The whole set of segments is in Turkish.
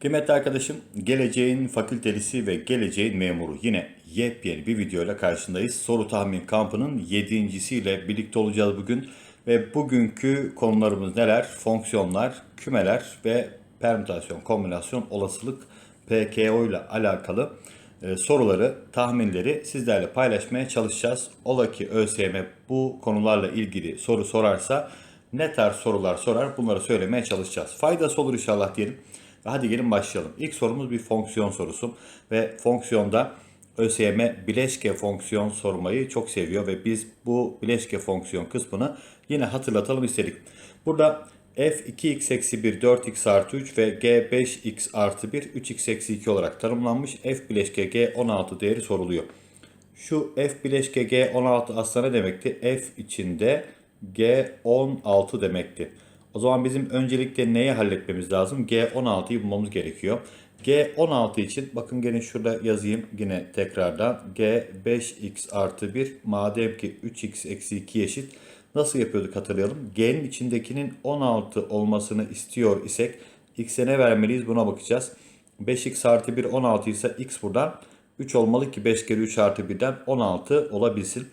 Kıymetli arkadaşım, geleceğin fakültelisi ve geleceğin memuru yine yepyeni bir videoyla karşındayız. Soru tahmin kampının yedincisiyle birlikte olacağız bugün. Ve bugünkü konularımız neler? Fonksiyonlar, kümeler ve permütasyon, kombinasyon, olasılık, PKO ile alakalı e, soruları, tahminleri sizlerle paylaşmaya çalışacağız. Ola ki ÖSYM bu konularla ilgili soru sorarsa ne tarz sorular sorar bunları söylemeye çalışacağız. Faydası olur inşallah diyelim. Hadi gelin başlayalım. İlk sorumuz bir fonksiyon sorusu ve fonksiyonda ÖSYM bileşke fonksiyon sormayı çok seviyor ve biz bu bileşke fonksiyon kısmını yine hatırlatalım istedik. Burada f2x eksi 1 4x artı 3 ve g5x artı 1 3x eksi 2 olarak tanımlanmış f bileşke g16 değeri soruluyor. Şu f bileşke g16 aslında ne demekti? f içinde g16 demekti. O zaman bizim öncelikle neyi halletmemiz lazım? G16'yı bulmamız gerekiyor. G16 için bakın gene şurada yazayım yine tekrardan. G5x artı 1 madem ki 3x eksi 2 eşit. Nasıl yapıyorduk hatırlayalım. G'nin içindekinin 16 olmasını istiyor isek x'e ne vermeliyiz buna bakacağız. 5x artı 1 16 ise x buradan 3 olmalı ki 5 kere 3 artı 1'den 16 olabilsin.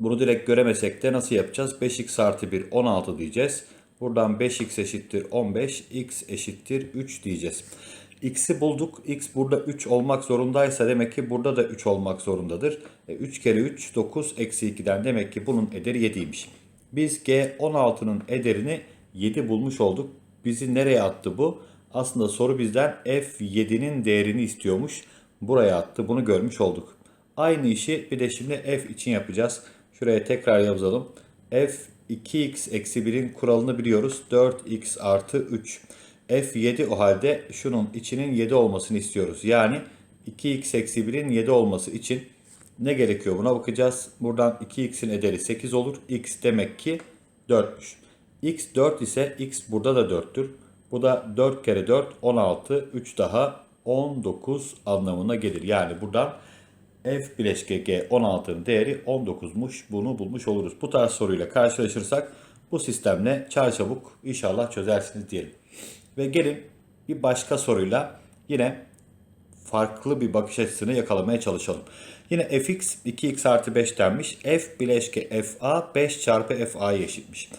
Bunu direkt göremesek de nasıl yapacağız? 5x artı 1 16 diyeceğiz. Buradan 5x eşittir 15, x eşittir 3 diyeceğiz. x'i bulduk. x burada 3 olmak zorundaysa demek ki burada da 3 olmak zorundadır. E, 3 kere 3 9 eksi 2'den demek ki bunun ederi 7'ymiş. Biz G16'nın ederini 7 bulmuş olduk. Bizi nereye attı bu? Aslında soru bizden F7'nin değerini istiyormuş. Buraya attı. Bunu görmüş olduk. Aynı işi bir de şimdi F için yapacağız. Şuraya tekrar yazalım. F 2x eksi 1'in kuralını biliyoruz. 4x artı 3. F7 o halde şunun içinin 7 olmasını istiyoruz. Yani 2x eksi 1'in 7 olması için ne gerekiyor buna bakacağız. Buradan 2x'in ederi 8 olur. x demek ki 4'müş. x 4 ise x burada da 4'tür. Bu da 4 kere 4 16. 3 daha 19 anlamına gelir. Yani buradan f bileşke g 16'nın değeri 19'muş. Bunu bulmuş oluruz. Bu tarz soruyla karşılaşırsak bu sistemle çarçabuk inşallah çözersiniz diyelim. Ve gelin bir başka soruyla yine farklı bir bakış açısını yakalamaya çalışalım. Yine fx 2x artı 5 denmiş. f bileşke fa 5 çarpı fa'ya eşitmiş.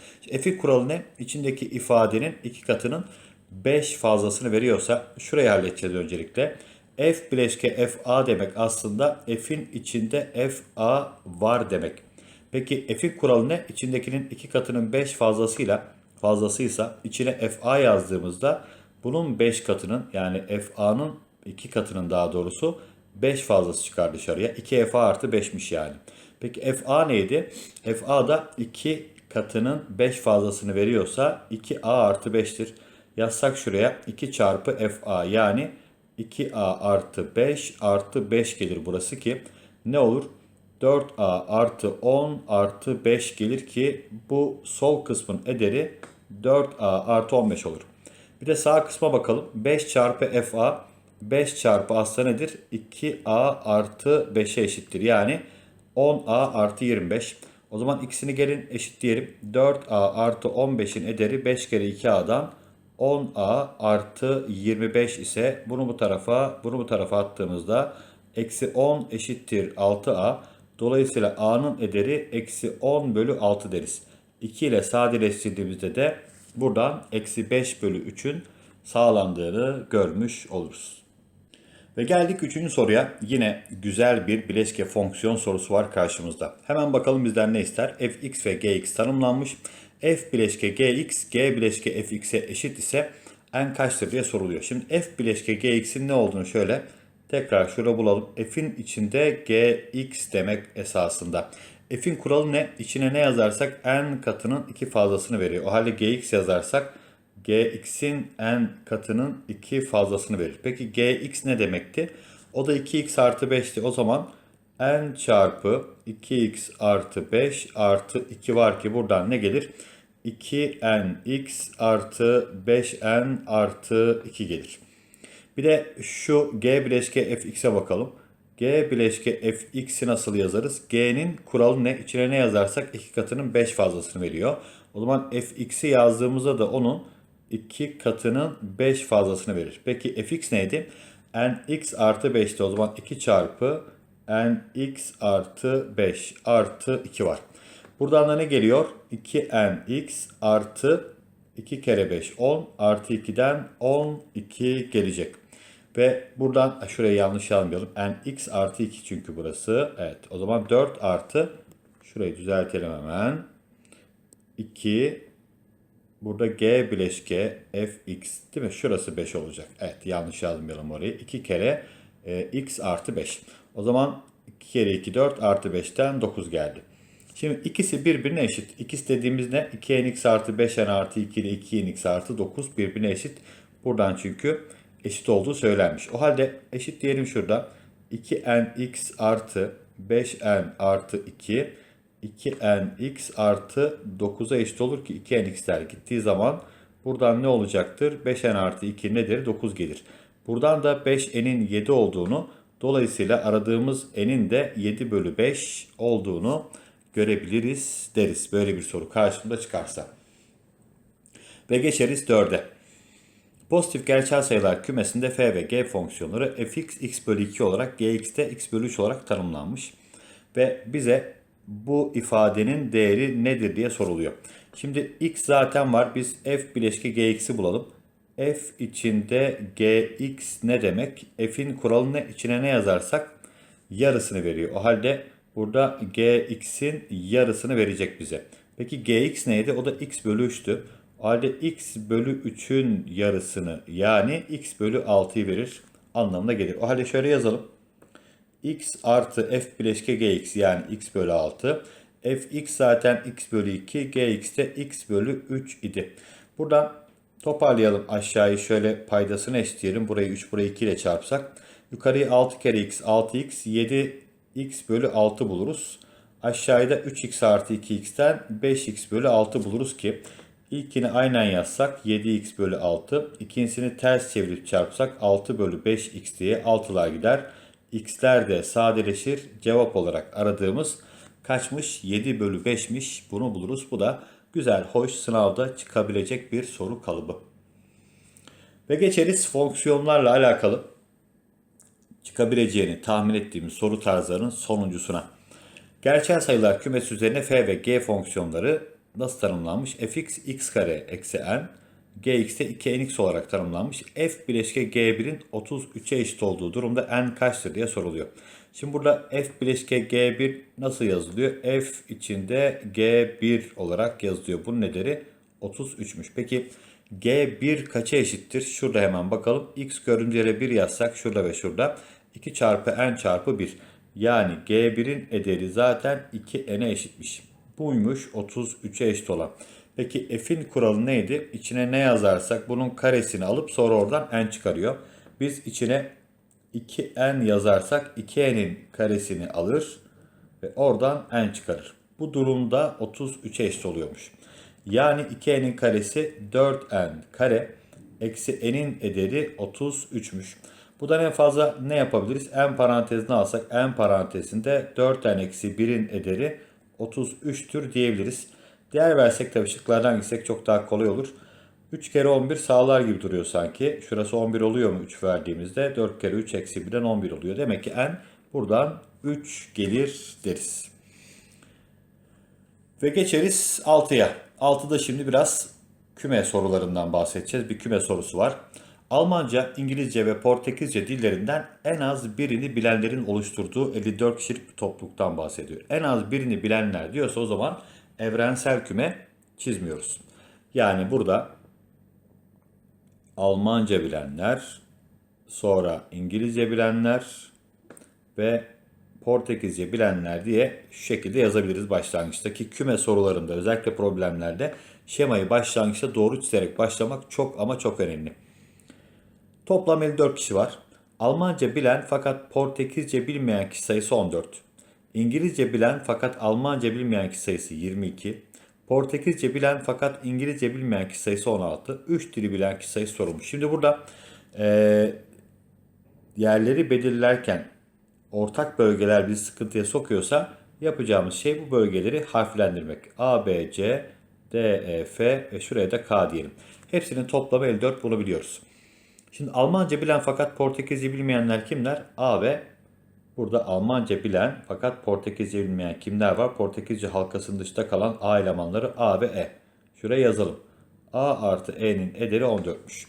F'in kuralı ne? İçindeki ifadenin iki katının 5 fazlasını veriyorsa şurayı halledeceğiz öncelikle. F bileşke fa demek aslında f'in içinde fa var demek. Peki f'in kuralı ne? İçindekinin iki katının 5 fazlasıyla fazlasıysa içine fa yazdığımızda bunun 5 katının yani fa'nın 2 katının daha doğrusu 5 fazlası çıkar dışarıya. 2 fa artı 5'miş yani. Peki fa neydi? fa da 2 katının 5 fazlasını veriyorsa 2a artı 5'tir. Yazsak şuraya 2 çarpı fa yani 2a artı 5 artı 5 gelir burası ki ne olur? 4a artı 10 artı 5 gelir ki bu sol kısmın ederi 4a artı 15 olur. Bir de sağ kısma bakalım. 5 çarpı fa 5 çarpı aslında nedir? 2a artı 5'e eşittir. Yani 10a artı 25. O zaman ikisini gelin eşitleyelim. 4a artı 15'in ederi 5 kere 2a'dan 10a artı 25 ise bunu bu tarafa bunu bu tarafa attığımızda eksi 10 eşittir 6a. Dolayısıyla a'nın ederi eksi 10 bölü 6 deriz. 2 ile sadeleştirdiğimizde de buradan eksi 5 bölü 3'ün sağlandığını görmüş oluruz. Ve geldik üçüncü soruya. Yine güzel bir bileşke fonksiyon sorusu var karşımızda. Hemen bakalım bizden ne ister? fx ve gx tanımlanmış. F bileşke gx, g bileşke fx'e eşit ise n kaçtır diye soruluyor. Şimdi f bileşke gx'in ne olduğunu şöyle tekrar şurada bulalım. f'in içinde gx demek esasında. f'in kuralı ne? İçine ne yazarsak n katının iki fazlasını veriyor. O halde gx yazarsak gx'in n katının 2 fazlasını verir. Peki gx ne demekti? O da 2x artı 5'ti. O zaman n çarpı 2x artı 5 artı 2 var ki buradan ne gelir? 2nx artı 5n artı 2 gelir. Bir de şu g bileşke fx'e bakalım. g bileşke fx'i nasıl yazarız? g'nin kuralı ne? İçine ne yazarsak 2 katının 5 fazlasını veriyor. O zaman fx'i yazdığımızda da onun 2 katının 5 fazlasını verir. Peki fx neydi? nx artı 5'ti o zaman 2 çarpı nx artı 5 artı 2 var. Buradan da ne geliyor? 2nx artı 2 kere 5 10 artı 2'den 12 gelecek. Ve buradan şurayı yanlış almayalım. nx artı 2 çünkü burası. Evet o zaman 4 artı şurayı düzeltelim hemen. 2 burada g bileşke fx değil mi? Şurası 5 olacak. Evet yanlış yazmayalım orayı. 2 kere e, x artı 5. O zaman 2 kere 2 4 artı 5'ten 9 geldi. Şimdi ikisi birbirine eşit. İkisi dediğimiz ne? 2nx artı 5n artı 2 ile 2nx artı 9 birbirine eşit. Buradan çünkü eşit olduğu söylenmiş. O halde eşit diyelim şurada. 2nx artı 5n artı 2 2nx artı 9'a eşit olur ki 2nx'ler gittiği zaman buradan ne olacaktır? 5n artı 2 nedir? 9 gelir. Buradan da 5n'in 7 olduğunu dolayısıyla aradığımız n'in de 7 bölü 5 olduğunu görebiliriz deriz. Böyle bir soru karşımda çıkarsa. Ve geçeriz 4'e. Pozitif gerçel sayılar kümesinde f ve g fonksiyonları fx x bölü 2 olarak gx'te x bölü 3 olarak tanımlanmış. Ve bize bu ifadenin değeri nedir diye soruluyor. Şimdi x zaten var. Biz f bileşki gx'i bulalım. F içinde gx ne demek? f'in kuralını içine ne yazarsak yarısını veriyor. O halde burada gx'in yarısını verecek bize. Peki gx neydi? O da x bölü 3'tü. O halde x bölü 3'ün yarısını yani x bölü 6'yı verir anlamına gelir. O halde şöyle yazalım x artı f bileşke gx yani x bölü 6. fx zaten x bölü 2, gx de x bölü 3 idi. Buradan toparlayalım aşağıyı şöyle paydasını eşitleyelim. Burayı 3, burayı 2 ile çarpsak. Yukarıyı 6 kere x, 6x, 7x bölü 6 buluruz. Aşağıda 3x artı 2x'ten 5x bölü 6 buluruz ki ilkini aynen yazsak 7x bölü 6. ikincisini ters çevirip çarpsak 6 bölü 5x diye 6'lar gider x'ler de sadeleşir. Cevap olarak aradığımız kaçmış? 7 bölü 5'miş. Bunu buluruz. Bu da güzel, hoş sınavda çıkabilecek bir soru kalıbı. Ve geçeriz fonksiyonlarla alakalı çıkabileceğini tahmin ettiğimiz soru tarzlarının sonuncusuna. Gerçel sayılar kümesi üzerine f ve g fonksiyonları nasıl tanımlanmış? fx x kare eksi n Gx'te 2nx olarak tanımlanmış. F bileşke G1'in 33'e eşit olduğu durumda n kaçtır diye soruluyor. Şimdi burada F bileşke G1 nasıl yazılıyor? F içinde G1 olarak yazılıyor. Bunun nedeni 33'müş. Peki G1 kaça eşittir? Şurada hemen bakalım. X görüncele 1 yazsak şurada ve şurada. 2 çarpı n çarpı 1. Yani G1'in ederi zaten 2n'e eşitmiş. Buymuş 33'e eşit olan. Peki f'in kuralı neydi? İçine ne yazarsak bunun karesini alıp sonra oradan n çıkarıyor. Biz içine 2n yazarsak 2n'in karesini alır ve oradan n çıkarır. Bu durumda 33'e eşit oluyormuş. Yani 2n'in karesi 4n kare eksi n'in ederi 33'müş. Bu da en fazla ne yapabiliriz? n parantezine alsak n parantezinde 4n eksi 1'in ederi 33'tür diyebiliriz. Değer versek tabii şıklardan gitsek çok daha kolay olur. 3 kere 11 sağlar gibi duruyor sanki. Şurası 11 oluyor mu 3 verdiğimizde? 4 kere 3 eksi 1'den 11 oluyor. Demek ki n buradan 3 gelir deriz. Ve geçeriz 6'ya. 6'da şimdi biraz küme sorularından bahsedeceğiz. Bir küme sorusu var. Almanca, İngilizce ve Portekizce dillerinden en az birini bilenlerin oluşturduğu 54 kişilik bir topluluktan bahsediyor. En az birini bilenler diyorsa o zaman evrensel küme çizmiyoruz. Yani burada Almanca bilenler, sonra İngilizce bilenler ve Portekizce bilenler diye şu şekilde yazabiliriz başlangıçtaki küme sorularında özellikle problemlerde şemayı başlangıçta doğru çizerek başlamak çok ama çok önemli. Toplam 54 kişi var. Almanca bilen fakat Portekizce bilmeyen kişi sayısı 14. İngilizce bilen fakat Almanca bilmeyen kişi sayısı 22. Portekizce bilen fakat İngilizce bilmeyen kişi sayısı 16. 3 dili bilen kişi sayısı sorulmuş. Şimdi burada e, yerleri belirlerken ortak bölgeler bizi sıkıntıya sokuyorsa yapacağımız şey bu bölgeleri harflendirmek. A, B, C, D, E, F ve şuraya da K diyelim. Hepsinin toplamı 54 bunu biliyoruz. Şimdi Almanca bilen fakat Portekizce bilmeyenler kimler? A ve burada Almanca bilen fakat Portekizce bilmeyen kimler var? Portekizce halkasının dışında kalan A elemanları A ve E. Şuraya yazalım. A artı E'nin ederi 14'müş.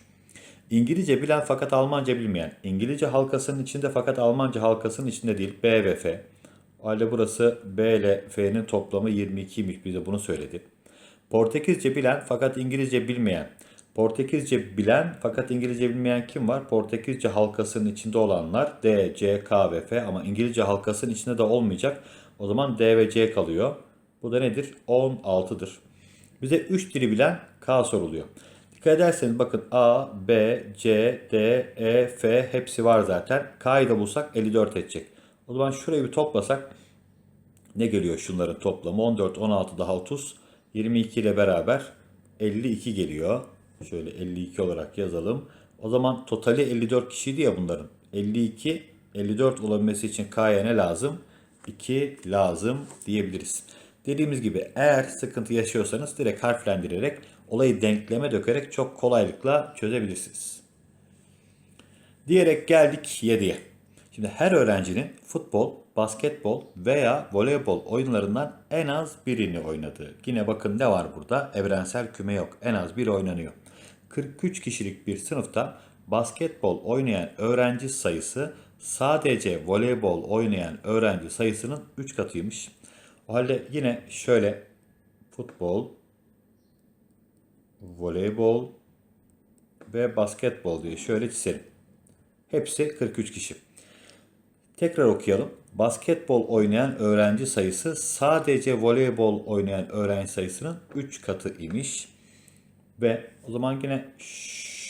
İngilizce bilen fakat Almanca bilmeyen, İngilizce halkasının içinde fakat Almanca halkasının içinde değil B ve F. Halde burası B ile F'nin toplamı 22'ymiş bize bunu söyledi. Portekizce bilen fakat İngilizce bilmeyen, Portekizce bilen fakat İngilizce bilmeyen kim var? Portekizce halkasının içinde olanlar D, C, K ve F ama İngilizce halkasının içinde de olmayacak. O zaman D ve C kalıyor. Bu da nedir? 16'dır. Bize 3 dili bilen K soruluyor. Dikkat ederseniz bakın A, B, C, D, E, F hepsi var zaten. K'yı da bulsak 54 edecek. O zaman şurayı bir toplasak ne geliyor şunların toplamı? 14, 16 daha 30. 22 ile beraber 52 geliyor. Şöyle 52 olarak yazalım. O zaman totali 54 kişiydi ya bunların. 52, 54 olabilmesi için K'ya ne lazım? 2 lazım diyebiliriz. Dediğimiz gibi eğer sıkıntı yaşıyorsanız direkt harflendirerek olayı denkleme dökerek çok kolaylıkla çözebilirsiniz. Diyerek geldik 7'ye. Şimdi her öğrencinin futbol, basketbol veya voleybol oyunlarından en az birini oynadığı. Yine bakın ne var burada? Evrensel küme yok. En az biri oynanıyor. 43 kişilik bir sınıfta basketbol oynayan öğrenci sayısı sadece voleybol oynayan öğrenci sayısının 3 katıymış. O halde yine şöyle futbol, voleybol ve basketbol diye şöyle çizelim. Hepsi 43 kişi. Tekrar okuyalım. Basketbol oynayan öğrenci sayısı sadece voleybol oynayan öğrenci sayısının 3 katı imiş. Ve o zaman yine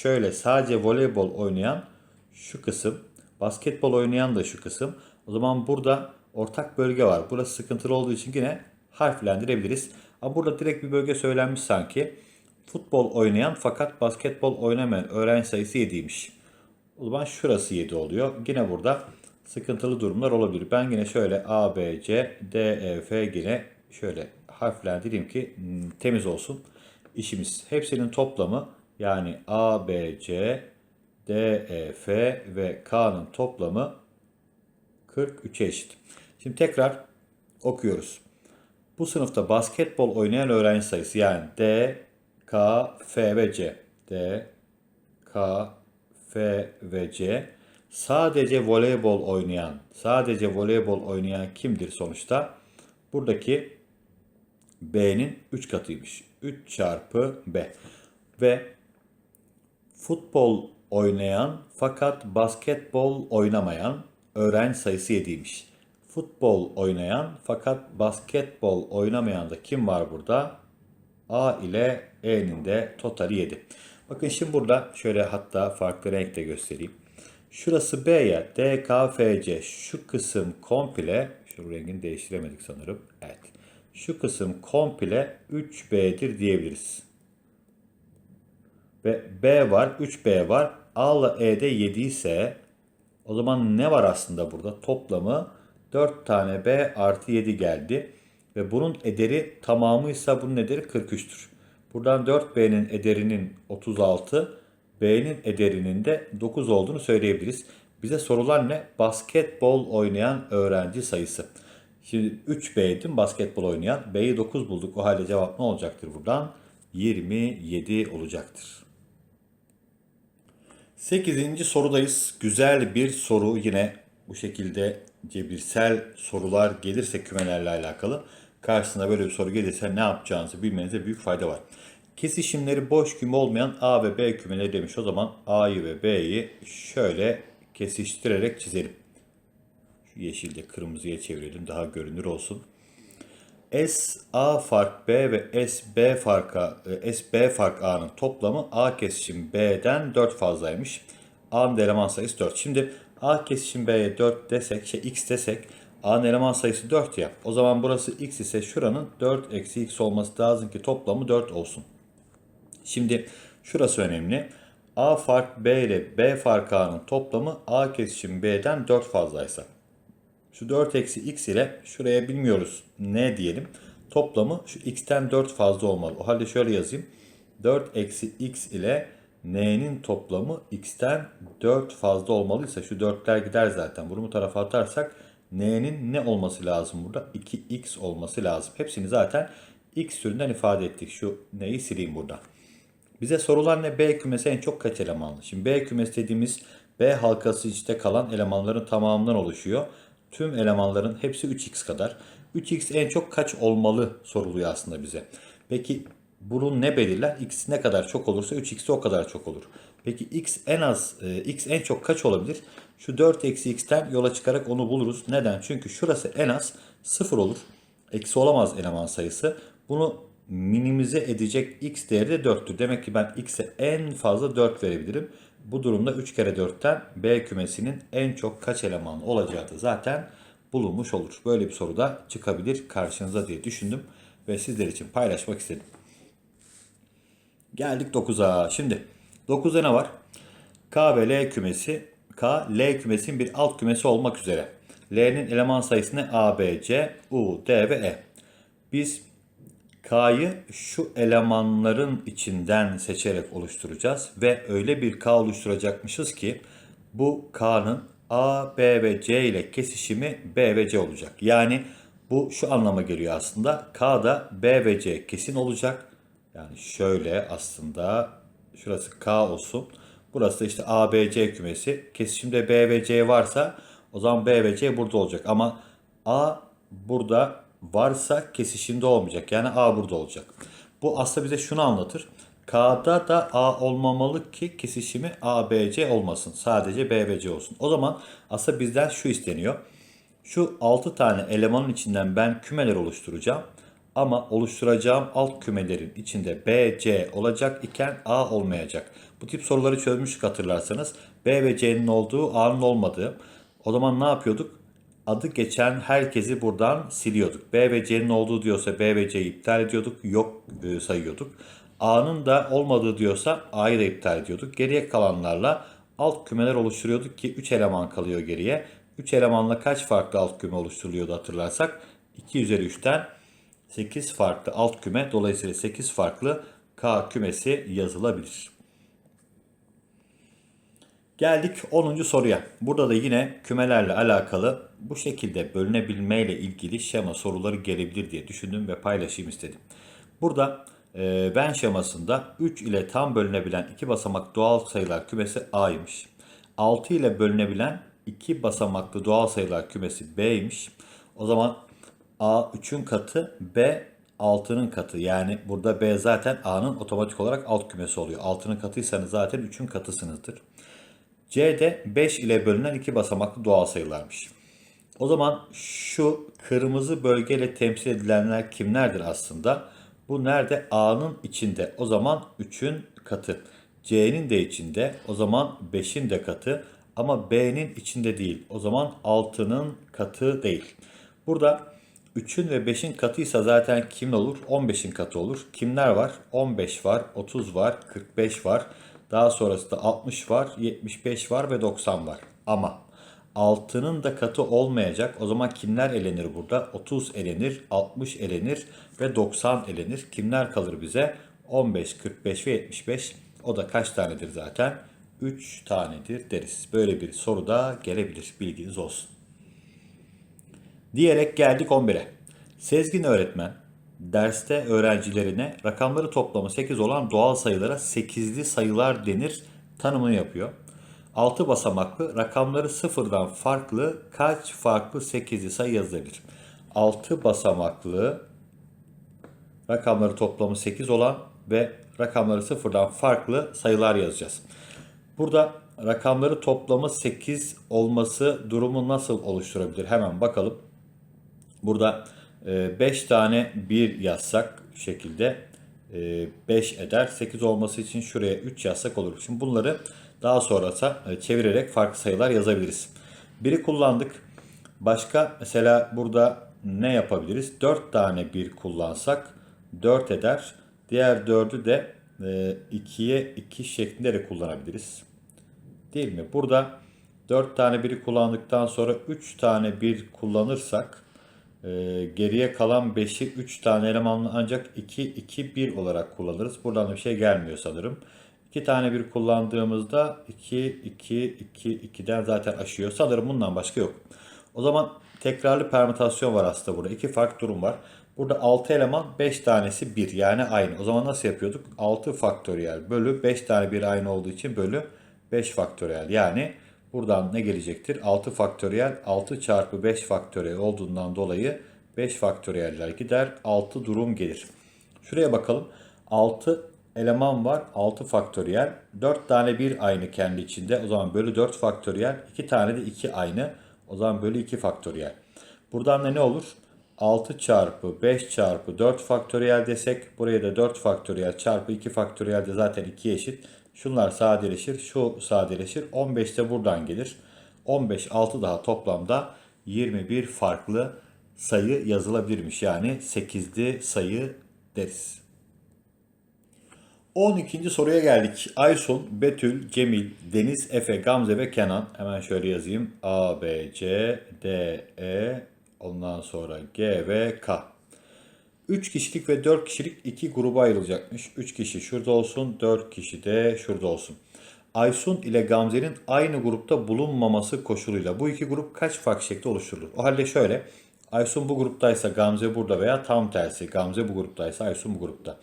şöyle sadece voleybol oynayan şu kısım, basketbol oynayan da şu kısım. O zaman burada ortak bölge var. Burası sıkıntılı olduğu için yine harflendirebiliriz. Ama burada direkt bir bölge söylenmiş sanki. Futbol oynayan fakat basketbol oynamayan öğrenci sayısı 7'ymiş. O zaman şurası 7 oluyor. Yine burada sıkıntılı durumlar olabilir. Ben yine şöyle A, B, C, D, E, F yine şöyle harflendireyim ki hmm, temiz olsun. İşimiz hepsinin toplamı yani A, B, C, D, E, F ve K'nın toplamı 43'e eşit. Şimdi tekrar okuyoruz. Bu sınıfta basketbol oynayan öğrenci sayısı yani D, K, F ve C. D, K, F ve C. Sadece voleybol oynayan, sadece voleybol oynayan kimdir sonuçta? Buradaki B'nin 3 katıymış. 3 çarpı B. Ve futbol oynayan fakat basketbol oynamayan öğrenci sayısı 7'ymiş. Futbol oynayan fakat basketbol oynamayan da kim var burada? A ile E'nin de totali 7. Bakın şimdi burada şöyle hatta farklı renkte göstereyim. Şurası B ya D, K, F, C. Şu kısım komple, şu rengini değiştiremedik sanırım. Evet. Şu kısım komple 3B'dir diyebiliriz. Ve B var, 3B var. A ile E'de 7 ise o zaman ne var aslında burada? Toplamı 4 tane B artı 7 geldi. Ve bunun ederi tamamıysa bunun ederi 43'tür. Buradan 4B'nin ederinin 36, B'nin ederinin de 9 olduğunu söyleyebiliriz. Bize sorulan ne? Basketbol oynayan öğrenci sayısı. Şimdi 3B'ydim basketbol oynayan. B'yi 9 bulduk. O halde cevap ne olacaktır buradan? 27 olacaktır. 8. sorudayız. Güzel bir soru yine bu şekilde cebirsel sorular gelirse kümelerle alakalı karşısına böyle bir soru gelirse ne yapacağınızı bilmenize büyük fayda var. Kesişimleri boş küme olmayan A ve B kümeleri demiş. O zaman A'yı ve B'yi şöyle kesiştirerek çizelim. Yeşilde kırmızıya çevirelim daha görünür olsun. S A fark B ve S B fark A, e, S B fark A'nın toplamı A kesişim B'den 4 fazlaymış. A'nın eleman sayısı 4. Şimdi A kesişim B'ye 4 desek, şey X desek A'nın eleman sayısı 4 ya. O zaman burası X ise şuranın 4 eksi X olması lazım ki toplamı 4 olsun. Şimdi şurası önemli. A fark B ile B fark A'nın toplamı A kesişim B'den 4 fazlaysa. Şu 4 eksi x ile şuraya bilmiyoruz ne diyelim. toplamı şu x'ten 4 fazla olmalı. O halde şöyle yazayım. 4 eksi x ile n'nin toplamı x'ten 4 fazla olmalıysa şu 4'ler gider zaten. Bunu bu tarafa atarsak n'nin ne olması lazım burada? 2x olması lazım. Hepsini zaten x türünden ifade ettik. Şu neyi sileyim burada. Bize sorulan ne? B kümesi en çok kaç elemanlı? Şimdi B kümesi dediğimiz B halkası içinde kalan elemanların tamamından oluşuyor. Tüm elemanların hepsi 3x kadar. 3x en çok kaç olmalı soruluyor aslında bize. Peki bunun ne belirler? X ne kadar çok olursa 3x de o kadar çok olur. Peki x en az, e, x en çok kaç olabilir? Şu 4 eksi x'ten yola çıkarak onu buluruz. Neden? Çünkü şurası en az 0 olur. Eksi olamaz eleman sayısı. Bunu minimize edecek x değeri de 4'tür. Demek ki ben x'e en fazla 4 verebilirim. Bu durumda 3 kere 4'ten B kümesinin en çok kaç eleman olacağı da zaten bulunmuş olur. Böyle bir soru da çıkabilir karşınıza diye düşündüm ve sizler için paylaşmak istedim. Geldik 9'a. Şimdi 9'da ne var? K ve L kümesi. K, L kümesinin bir alt kümesi olmak üzere. L'nin eleman sayısı ne? A, B, C, U, D ve E. Biz K'yı şu elemanların içinden seçerek oluşturacağız ve öyle bir K oluşturacakmışız ki bu K'nın A, B ve C ile kesişimi B ve C olacak. Yani bu şu anlama geliyor aslında. K'da B ve C kesin olacak. Yani şöyle aslında şurası K olsun. Burası da işte A, B, C kümesi. Kesişimde B ve C varsa o zaman B ve C burada olacak. Ama A burada varsa kesişimde olmayacak. Yani A burada olacak. Bu aslında bize şunu anlatır. K'da da A olmamalı ki kesişimi A, B, C olmasın. Sadece B ve C olsun. O zaman aslında bizden şu isteniyor. Şu 6 tane elemanın içinden ben kümeler oluşturacağım. Ama oluşturacağım alt kümelerin içinde B, C olacak iken A olmayacak. Bu tip soruları çözmüştük hatırlarsanız. B ve C'nin olduğu, A'nın olmadığı. O zaman ne yapıyorduk? Adı geçen herkesi buradan siliyorduk. B ve C'nin olduğu diyorsa B ve C'yi iptal ediyorduk. Yok e, sayıyorduk. A'nın da olmadığı diyorsa A'yı da iptal ediyorduk. Geriye kalanlarla alt kümeler oluşturuyorduk ki 3 eleman kalıyor geriye. 3 elemanla kaç farklı alt küme oluşturuluyordu hatırlarsak? 2 üzeri 3'ten 8 farklı alt küme dolayısıyla 8 farklı K kümesi yazılabilir. Geldik 10. soruya. Burada da yine kümelerle alakalı bu şekilde bölünebilme ile ilgili şema soruları gelebilir diye düşündüm ve paylaşayım istedim. Burada e, ben şemasında 3 ile tam bölünebilen 2 basamak doğal sayılar kümesi A'ymış. 6 ile bölünebilen 2 basamaklı doğal sayılar kümesi B'ymiş. O zaman A 3'ün katı, B 6'nın katı. Yani burada B zaten A'nın otomatik olarak alt kümesi oluyor. 6'nın katıysanız zaten 3'ün katısınızdır. C'de 5 ile bölünen 2 basamaklı doğal sayılarmış. O zaman şu kırmızı bölgeyle temsil edilenler kimlerdir aslında? Bu nerede? A'nın içinde. O zaman 3'ün katı. C'nin de içinde. O zaman 5'in de katı. Ama B'nin içinde değil. O zaman 6'nın katı değil. Burada 3'ün ve 5'in katıysa zaten kim olur? 15'in katı olur. Kimler var? 15 var, 30 var, 45 var. Daha sonrası da 60 var, 75 var ve 90 var. Ama 6'nın da katı olmayacak. O zaman kimler elenir burada? 30 elenir, 60 elenir ve 90 elenir. Kimler kalır bize? 15, 45 ve 75. O da kaç tanedir zaten? 3 tanedir deriz. Böyle bir soru da gelebilir. Bilginiz olsun. Diyerek geldik 11'e. Sezgin öğretmen derste öğrencilerine rakamları toplamı 8 olan doğal sayılara 8'li sayılar denir tanımını yapıyor. 6 basamaklı rakamları sıfırdan farklı kaç farklı 8'li sayı yazılabilir? 6 basamaklı rakamları toplamı 8 olan ve rakamları sıfırdan farklı sayılar yazacağız. Burada rakamları toplamı 8 olması durumu nasıl oluşturabilir? Hemen bakalım. Burada 5 tane 1 yazsak şekilde 5 eder. 8 olması için şuraya 3 yazsak olur. Şimdi bunları daha sonra çevirerek farklı sayılar yazabiliriz. Biri kullandık. Başka mesela burada ne yapabiliriz? 4 tane 1 kullansak 4 eder. Diğer 4'ü de 2'ye 2 şeklinde de kullanabiliriz. Değil mi? Burada 4 tane 1'i kullandıktan sonra 3 tane 1 kullanırsak Ee, geriye kalan 5'i 3 tane elemanla ancak 2, 2, 1 olarak kullanırız. Buradan da bir şey gelmiyor sanırım. 2 tane bir kullandığımızda 2, 2, 2, 2'den zaten aşıyor. Sanırım bundan başka yok. O zaman tekrarlı permütasyon var aslında burada. İki farklı durum var. Burada 6 eleman 5 tanesi 1 yani aynı. O zaman nasıl yapıyorduk? 6 faktöriyel bölü 5 tane 1 aynı olduğu için bölü 5 faktöriyel. Yani buradan ne gelecektir? 6 faktöriyel 6 çarpı 5 faktöriyel olduğundan dolayı 5 faktöriyeller gider. 6 durum gelir. Şuraya bakalım. 6 eleman var. 6 faktöriyel. 4 tane 1 aynı kendi içinde. O zaman bölü 4 faktöriyel. 2 tane de 2 aynı. O zaman bölü 2 faktöriyel. Buradan da ne olur? 6 çarpı 5 çarpı 4 faktöriyel desek buraya da 4 faktöriyel çarpı 2 faktöriyel de zaten 2 eşit. Şunlar sadeleşir, şu sadeleşir. 15 de buradan gelir. 15, 6 daha toplamda 21 farklı sayı yazılabilirmiş. Yani 8'li sayı deriz. 12. soruya geldik. Aysun, Betül, Cemil, Deniz, Efe, Gamze ve Kenan. Hemen şöyle yazayım. A, B, C, D, E, ondan sonra G ve K. 3 kişilik ve 4 kişilik iki gruba ayrılacakmış. 3 kişi şurada olsun, 4 kişi de şurada olsun. Aysun ile Gamze'nin aynı grupta bulunmaması koşuluyla bu iki grup kaç farklı şekilde oluşturulur? O halde şöyle. Aysun bu gruptaysa Gamze burada veya tam tersi. Gamze bu gruptaysa Aysun bu grupta.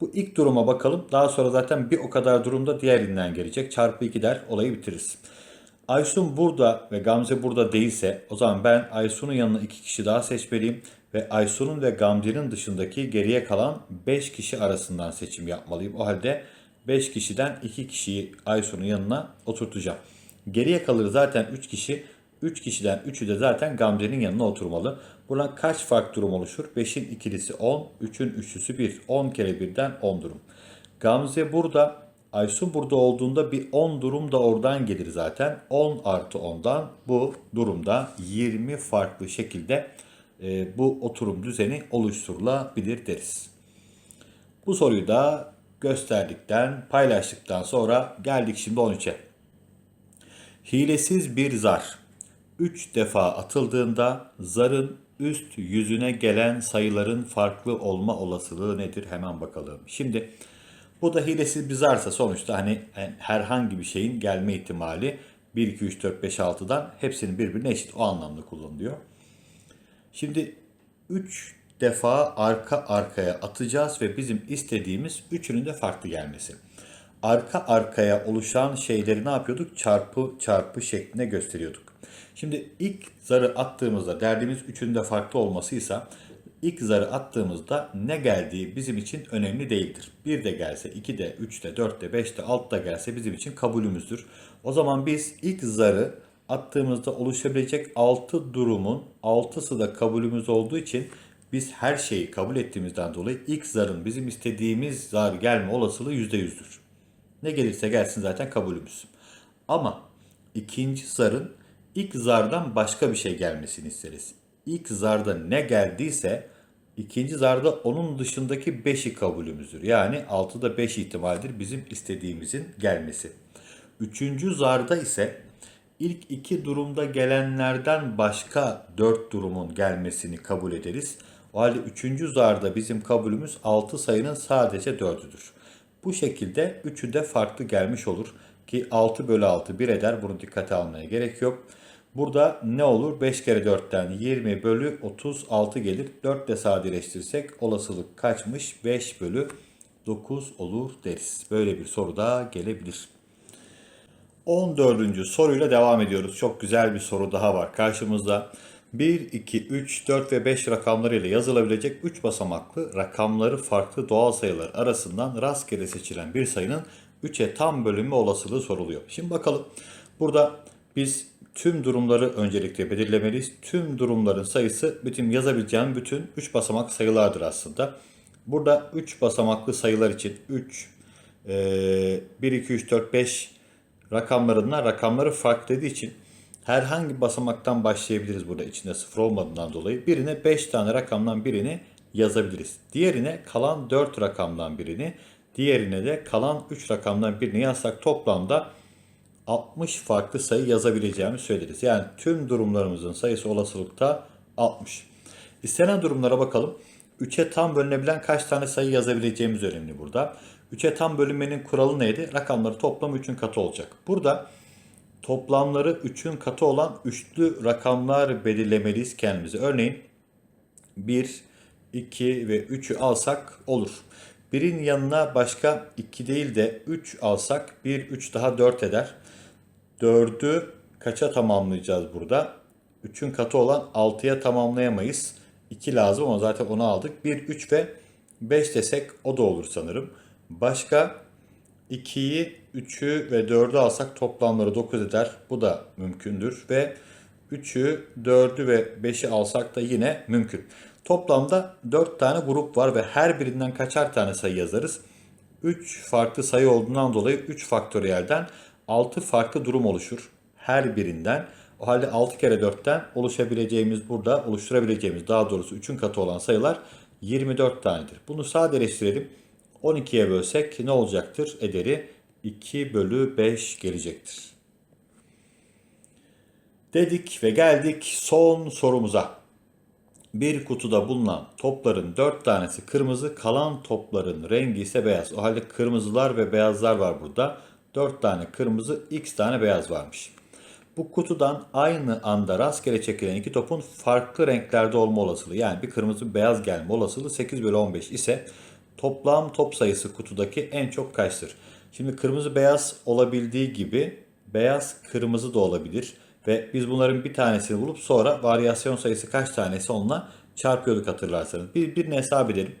Bu ilk duruma bakalım. Daha sonra zaten bir o kadar durumda diğerinden gelecek. Çarpı 2 der olayı bitiririz. Aysun burada ve Gamze burada değilse o zaman ben Aysun'un yanına iki kişi daha seçmeliyim. Ve Aysun'un ve Gamze'nin dışındaki geriye kalan 5 kişi arasından seçim yapmalıyım. O halde 5 kişiden 2 kişiyi Aysun'un yanına oturtacağım. Geriye kalır zaten 3 kişi. 3 kişiden 3'ü de zaten Gamze'nin yanına oturmalı. Buradan kaç farklı durum oluşur? 5'in ikilisi 10, 3'ün üçlüsü 1. 10 kere 1'den 10 durum. Gamze burada, Aysun burada olduğunda bir 10 durum da oradan gelir zaten. 10 artı 10'dan bu durumda 20 farklı şekilde e, bu oturum düzeni oluşturulabilir deriz. Bu soruyu da gösterdikten, paylaştıktan sonra geldik şimdi 13'e. Hilesiz bir zar 3 defa atıldığında zarın üst yüzüne gelen sayıların farklı olma olasılığı nedir? Hemen bakalım. Şimdi bu da hilesiz bir zarsa sonuçta hani herhangi bir şeyin gelme ihtimali 1, 2, 3, 4, 5, 6'dan hepsinin birbirine eşit o anlamda kullanılıyor. Şimdi 3 defa arka arkaya atacağız ve bizim istediğimiz üçünün de farklı gelmesi. Arka arkaya oluşan şeyleri ne yapıyorduk? Çarpı çarpı şeklinde gösteriyorduk. Şimdi ilk zarı attığımızda derdimiz üçünün de farklı olmasıysa ilk zarı attığımızda ne geldiği bizim için önemli değildir. Bir de gelse, iki de, üç de, dört de, beş de, alt da gelse bizim için kabulümüzdür. O zaman biz ilk zarı attığımızda oluşabilecek 6 durumun 6'sı da kabulümüz olduğu için biz her şeyi kabul ettiğimizden dolayı ilk zarın bizim istediğimiz zar gelme olasılığı %100'dür. Ne gelirse gelsin zaten kabulümüz. Ama ikinci zarın ilk zardan başka bir şey gelmesini isteriz. İlk zarda ne geldiyse ikinci zarda onun dışındaki 5'i kabulümüzdür. Yani 6'da 5 ihtimaldir bizim istediğimizin gelmesi. Üçüncü zarda ise ilk iki durumda gelenlerden başka dört durumun gelmesini kabul ederiz. O halde üçüncü zarda bizim kabulümüz 6 sayının sadece 4'üdür. Bu şekilde üçü de farklı gelmiş olur ki 6 bölü 6 1 eder. Bunu dikkate almaya gerek yok. Burada ne olur? 5 kere 4'ten 20 bölü 36 gelir. 4 ile sadeleştirirsek olasılık kaçmış? 5 bölü 9 olur deriz. Böyle bir soru da gelebilir. 14. soruyla devam ediyoruz. Çok güzel bir soru daha var karşımızda. 1, 2, 3, 4 ve 5 rakamlarıyla yazılabilecek 3 basamaklı rakamları farklı doğal sayılar arasından rastgele seçilen bir sayının 3'e tam bölünme olasılığı soruluyor. Şimdi bakalım. Burada biz tüm durumları öncelikle belirlemeliyiz. Tüm durumların sayısı bütün yazabileceğim bütün 3 basamak sayılardır aslında. Burada 3 basamaklı sayılar için 3, 1, 2, 3, 4, 5 rakamlarından rakamları farklı dediği için herhangi basamaktan başlayabiliriz burada içinde sıfır olmadığından dolayı. Birine 5 tane rakamdan birini yazabiliriz. Diğerine kalan 4 rakamdan birini, diğerine de kalan 3 rakamdan birini yazsak toplamda 60 farklı sayı yazabileceğimi söyleriz. Yani tüm durumlarımızın sayısı olasılıkta 60. İstenen durumlara bakalım. 3'e tam bölünebilen kaç tane sayı yazabileceğimiz önemli burada. 3'e tam bölünmenin kuralı neydi? Rakamları toplam 3'ün katı olacak. Burada toplamları 3'ün katı olan üçlü rakamlar belirlemeliyiz kendimize. Örneğin 1, 2 ve 3'ü alsak olur. Birin yanına başka 2 değil de 3 alsak 1, 3 daha 4 eder. 4'ü kaça tamamlayacağız burada? 3'ün katı olan 6'ya tamamlayamayız. 2 lazım ama zaten onu aldık. 1, 3 ve 5 desek o da olur sanırım. Başka 2'yi, 3'ü ve 4'ü alsak toplamları 9 eder. Bu da mümkündür. Ve 3'ü, 4'ü ve 5'i alsak da yine mümkün. Toplamda 4 tane grup var ve her birinden kaçar tane sayı yazarız? 3 farklı sayı olduğundan dolayı 3 faktöriyelden 6 farklı durum oluşur. Her birinden. O halde 6 kere 4'ten oluşabileceğimiz burada oluşturabileceğimiz daha doğrusu 3'ün katı olan sayılar 24 tanedir. Bunu sadeleştirelim. 12'ye bölsek ne olacaktır? Ederi 2 bölü 5 gelecektir. Dedik ve geldik son sorumuza. Bir kutuda bulunan topların 4 tanesi kırmızı, kalan topların rengi ise beyaz. O halde kırmızılar ve beyazlar var burada. 4 tane kırmızı, x tane beyaz varmış. Bu kutudan aynı anda rastgele çekilen iki topun farklı renklerde olma olasılığı yani bir kırmızı bir beyaz gelme olasılığı 8 bölü 15 ise toplam top sayısı kutudaki en çok kaçtır? Şimdi kırmızı beyaz olabildiği gibi beyaz kırmızı da olabilir. Ve biz bunların bir tanesini bulup sonra varyasyon sayısı kaç tanesi onunla çarpıyorduk hatırlarsanız. Bir, birini hesap edelim.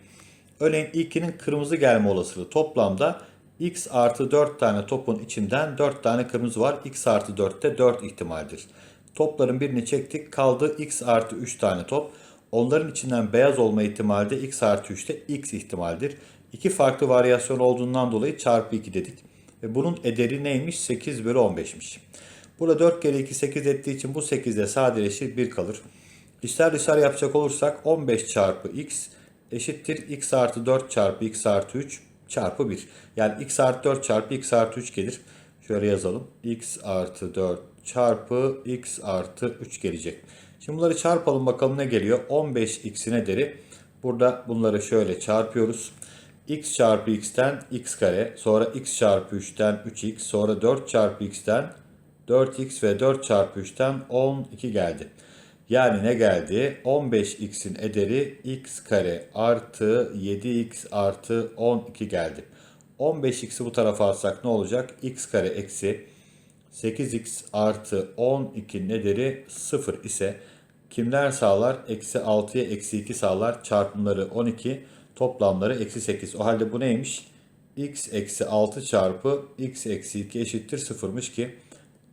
Örneğin ilkinin kırmızı gelme olasılığı toplamda x artı 4 tane topun içinden 4 tane kırmızı var. x artı 4'te 4 ihtimaldir. Topların birini çektik kaldı x artı 3 tane top. Onların içinden beyaz olma ihtimali de x artı 3'te x ihtimaldir. İki farklı varyasyon olduğundan dolayı çarpı 2 dedik. Ve bunun ederi neymiş? 8 bölü 15'miş. Burada 4 kere 2 8 ettiği için bu 8 de sadeleşir 1 kalır. İşler dışlar yapacak olursak 15 çarpı x eşittir x artı 4 çarpı x artı 3 çarpı 1. Yani x artı 4 çarpı x artı 3 gelir. Şöyle yazalım. x artı 4 çarpı x artı 3 gelecek. Şimdi bunları çarpalım bakalım ne geliyor. 15x'in ederi. Burada bunları şöyle çarpıyoruz. x çarpı x'ten x kare. Sonra x çarpı 3'ten 3x. Sonra 4 çarpı x'ten 4x ve 4 çarpı 3'ten 12 geldi. Yani ne geldi? 15x'in ederi x kare artı 7x artı 12 geldi. 15x'i bu tarafa alsak ne olacak? x kare eksi 8x artı 12'nin ederi 0 ise kimler sağlar? Eksi 6'ya eksi 2 sağlar. Çarpımları 12, toplamları eksi 8. O halde bu neymiş? x eksi 6 çarpı x eksi 2 eşittir 0'mış ki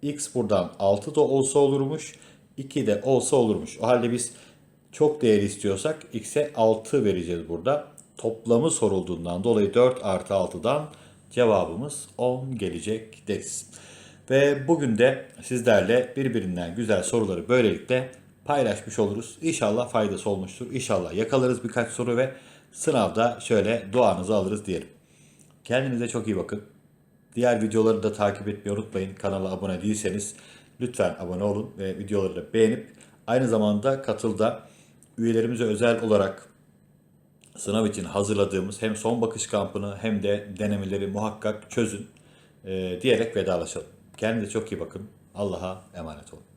x buradan 6 da olsa olurmuş. 2 de olsa olurmuş. O halde biz çok değer istiyorsak x'e 6 vereceğiz burada. Toplamı sorulduğundan dolayı 4 artı 6'dan cevabımız 10 gelecek deriz. Ve bugün de sizlerle birbirinden güzel soruları böylelikle paylaşmış oluruz. İnşallah faydası olmuştur. İnşallah yakalarız birkaç soru ve sınavda şöyle duanızı alırız diyelim. Kendinize çok iyi bakın. Diğer videoları da takip etmeyi unutmayın. Kanala abone değilseniz lütfen abone olun ve videoları da beğenip aynı zamanda katılda üyelerimize özel olarak sınav için hazırladığımız hem son bakış kampını hem de denemeleri muhakkak çözün e, diyerek vedalaşalım. Kendinize çok iyi bakın. Allah'a emanet olun.